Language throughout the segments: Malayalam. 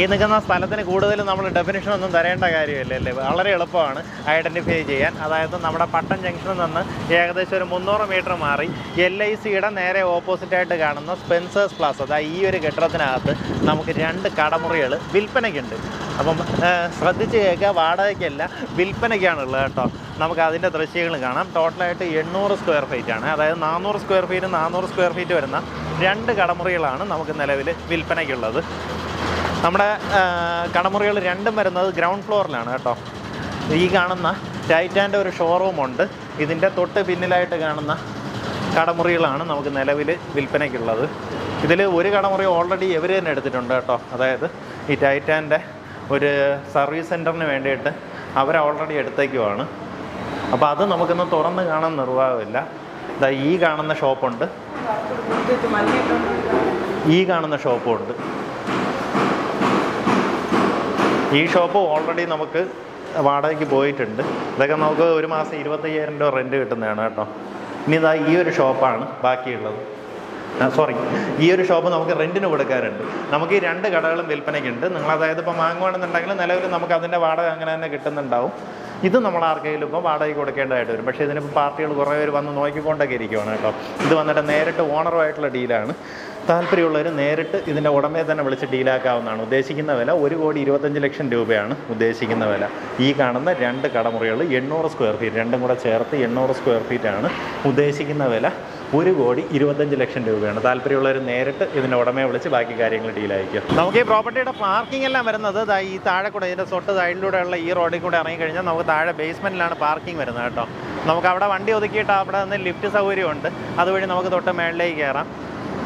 ഈ നിൽക്കുന്ന സ്ഥലത്തിന് കൂടുതലും നമ്മൾ ഡെഫിനിഷൻ ഒന്നും തരേണ്ട കാര്യമില്ല അല്ലേ? വളരെ എളുപ്പമാണ് ഐഡന്റിഫൈ ചെയ്യാൻ. അതായത് നമ്മുടെ പട്ടം ജംഗ്ഷനിൽ നിന്ന് ഏകദേശം ഒരു മുന്നൂറ് മീറ്റർ മാറി എൽ ഐ സിയുടെ നേരെ ഓപ്പോസിറ്റായിട്ട് കാണുന്ന സ്പെൻസേഴ്സ് പ്ലാസ് അതായത് ഈ ഒരു കെട്ടിടത്തിനകത്ത് നമുക്ക് രണ്ട് കടമുറികൾ വിൽപ്പനയ്ക്കുണ്ട്. അപ്പം ശ്രദ്ധിച്ച് കേൾക്കുക വാടകയ്ക്കല്ല വിൽപ്പനയ്ക്കാണുള്ളത് കേട്ടോ. നമുക്ക് അതിന്റെ ദൃശ്യങ്ങൾ കാണാം. ടോട്ടലായിട്ട് എണ്ണൂറ് സ്ക്വയർ ഫീറ്റ് ആണ്. അതായത് നാനൂറ് സ്ക്വയർ ഫീറ്റ് നാനൂറ് സ്ക്വയർ ഫീറ്റ് വരുന്ന രണ്ട് കടമുറികളാണ് നമുക്ക് നിലവിൽ വിൽപ്പനയ്ക്കുള്ളത്. നമ്മുടെ കടമുറികൾ രണ്ടും വരുന്നത് ഗ്രൗണ്ട് ഫ്ലോറിലാണ് കേട്ടോ ഈ കാണുന്ന ടൈറ്റാന്റെ ഒരു ഷോറൂം ഉണ്ട് ഇതിന്റെ തൊട്ട് പിന്നിലായിട്ട് കാണുന്ന കടമുറികളാണ് നമുക്ക് നിലവിൽ വിൽപ്പനയ്ക്കുള്ളത് ഇതിൽ ഒരു കടമുറി ഓൾറെഡി ഇവർ തന്നെ എടുത്തിട്ടുണ്ട് കേട്ടോ അതായത് ഈ ടൈറ്റാന്റെ ഒരു സർവീസ് സെന്ററിന് വേണ്ടിയിട്ട് അവർ ഓൾറെഡി എടുത്തേക്കുവാണ് അപ്പോൾ അത് നമുക്കൊന്ന് തുറന്ന് കാണാൻ നിർവാഹമില്ല ഇതാ ഈ കാണുന്ന ഷോപ്പുണ്ട് ഈ കാണുന്ന ഷോപ്പും ഉണ്ട് ഈ ഷോപ്പ് ഓൾറെഡി നമുക്ക് വാടകയ്ക്ക് പോയിട്ടുണ്ട്. ഇതൊക്കെ നമുക്ക് ഒരു മാസം ഇരുപത്തയ്യായിരം രൂപ റെന്റ് കിട്ടുന്നതാണ് കേട്ടോ. ഇനി ഇതാ ഈ ഒരു ഷോപ്പാണ് ബാക്കിയുള്ളത്. സോറി ഈ ഒരു ഷോപ്പ് നമുക്ക് റെന്റിന് കൊടുക്കാറുണ്ട് നമുക്ക് ഈ രണ്ട് കടകളും വിൽപ്പനയ്ക്കുണ്ട്. നിങ്ങൾ അതായത് ഇപ്പോൾ വാങ്ങുവാണെന്നുണ്ടെങ്കിൽ നിലവിൽ നമുക്ക് അതിന്റെ വാടക അങ്ങനെ തന്നെ കിട്ടുന്നുണ്ടാവും. ഇത് നമ്മൾ ആർക്കെങ്കിലും ഇപ്പോൾ വാടകയ്ക്ക് കൊടുക്കേണ്ടതായിട്ട് വരും. പക്ഷേ ഇതിനിപ്പോൾ പാർട്ടികൾ കുറേ പേര് വന്ന് നോക്കിക്കൊണ്ടൊക്കെ ഇരിക്കുവാണ് കേട്ടോ. ഇത് വന്നിട്ട് നേരിട്ട് ഓണറുമായിട്ടുള്ള ഡീലാണ് താല്പര്യമുള്ളവർ നേരിട്ട് ഇതിന്റെ ഉടമയെ തന്നെ വിളിച്ച് ഡീലാക്കാവുന്നതാണ്. ഉദ്ദേശിക്കുന്ന വില ഒരു കോടി ഇരുപത്തഞ്ച് ലക്ഷം രൂപയാണ് ഉദ്ദേശിക്കുന്ന വില. ഈ കാണുന്ന രണ്ട് കടമുറികൾ എണ്ണൂറ് സ്ക്വയർ ഫീറ്റ് രണ്ടും കൂടെ ചേർത്ത് എണ്ണൂറ് സ്ക്വയർ ഫീറ്റ് ആണ് ഉദ്ദേശിക്കുന്ന വില ഒരു കോടി ഇരുപത്തഞ്ച് ലക്ഷം രൂപയാണ്. താല്പര്യമുള്ളവർ നേരിട്ട് ഇതിന്റെ ഉടമയെ വിളിച്ച് ബാക്കി കാര്യങ്ങൾ ഡീലായിരിക്കും നമുക്ക് ഈ പ്രോപ്പർട്ടിയുടെ പാർക്കിംഗ് എല്ലാം വരുന്നത് ഈ താഴെ കൂടെ ഇതിന്റെ തൊട്ട് സൈഡിലൂടെയുള്ള ഈ റോഡിൽ കൂടെ ഇറങ്ങി കഴിഞ്ഞാൽ നമുക്ക് താഴെ ബേസ്മെന്റിലാണ് പാർക്കിംഗ് വരുന്നത് കേട്ടോ. നമുക്ക് അവിടെ വണ്ടി ഒതുക്കിയിട്ട് അവിടെ നിന്ന് ലിഫ്റ്റ് സൗകര്യമുണ്ട്. അതുവഴി നമുക്ക് തൊട്ട് മേളിലേക്ക് കയറാം.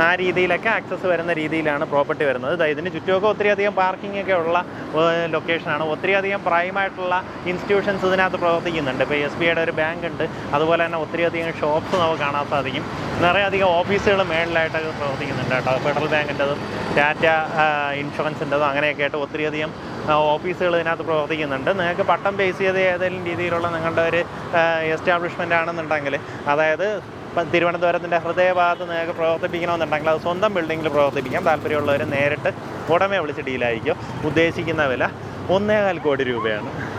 ആ രീതിയിലൊക്കെ ആക്സസ് വരുന്ന രീതിയിലാണ് പ്രോപ്പർട്ടി വരുന്നത്. ഇതിന് ചുറ്റുമൊക്കെ ഒത്തിരിയധികം പാർക്കിംഗ് ഒക്കെ ഉള്ള ലൊക്കേഷനാണ് ഒത്തിരിയധികം പ്രൈമായിട്ടുള്ള ഇൻസ്റ്റിറ്റ്യൂഷൻസ് ഇതിനകത്ത് പ്രവർത്തിക്കുന്നുണ്ട്. ഇപ്പോൾ എസ് ഒരു ബാങ്ക് ഉണ്ട്. അതുപോലെ തന്നെ ഒത്തിരിയധികം ഷോപ്സ് നമുക്ക് കാണാൻ സാധിക്കും. നിറയെയധികം ഓഫീസുകൾ മേളിലായിട്ടൊക്കെ പ്രവർത്തിക്കുന്നുണ്ട് കേട്ടോ. ഫെഡറൽ ബാങ്കിന്റെതും ടാറ്റ ഇൻഷുറൻസിന്റെതും അങ്ങനെയൊക്കെ ആയിട്ട് ഒത്തിരിയധികം ഓഫീസുകൾ ഇതിനകത്ത് പ്രവർത്തിക്കുന്നുണ്ട്. നിങ്ങൾക്ക് പട്ടം ബേസ് ചെയ്ത് ഏതെങ്കിലും രീതിയിലുള്ള നിങ്ങളുടെ ഒരു എസ്റ്റാബ്ലിഷ്മെന്റ് ആണെന്നുണ്ടെങ്കിൽ അതായത് തിരുവനന്തപുരത്തിന്റെ ഹൃദയഭാഗത്ത് നിങ്ങൾക്ക് പ്രവർത്തിപ്പിക്കണമെന്നുണ്ടെങ്കിൽ അത് സ്വന്തം ബിൽഡിങ്ങിൽ പ്രവർത്തിപ്പിക്കാം. താല്പര്യമുള്ളവർ നേരിട്ട് ഉടമയെ വിളിച്ച് ഡീലായിരിക്കും. ഉദ്ദേശിക്കുന്ന വില ഒന്നേകാൽ കോടി രൂപയാണ്.